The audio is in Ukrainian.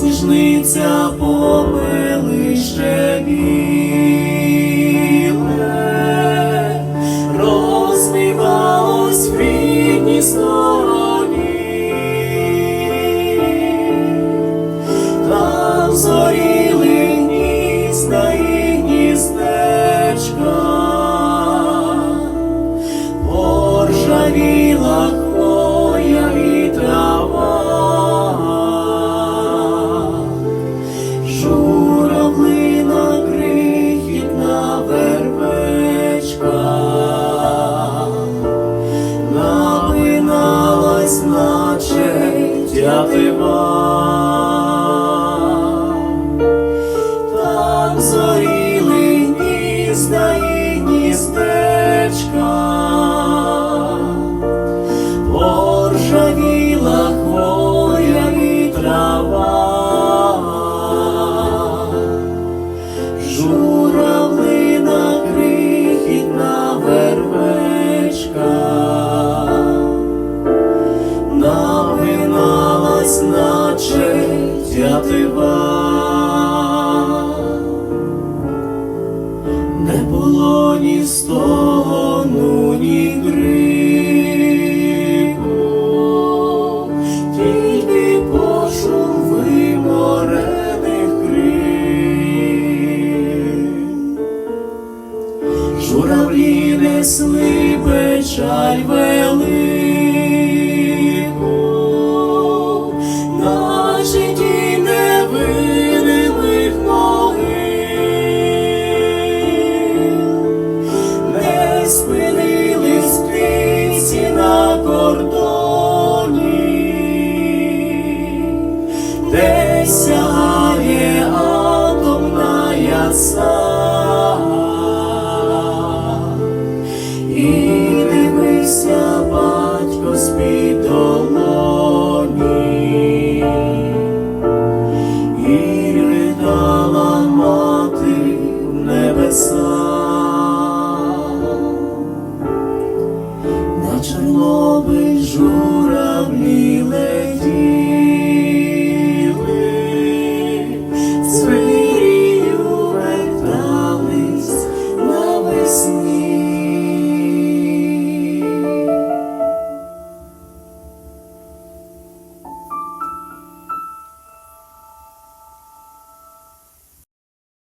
сніжниця попелище біле, розвивалось в рідній стороні. Там зоріли гнізда і гніздечка, поржавіла напиналась, я тима, Там зоріли гнізда і гніздечка, тятива. Не було ні стону, ні крику, тільки пошум виморених крил. Журавлі несли печаль велику, спинились птиці на кордоні, де сягає атомна яса. Чорнобиль журавлі летять.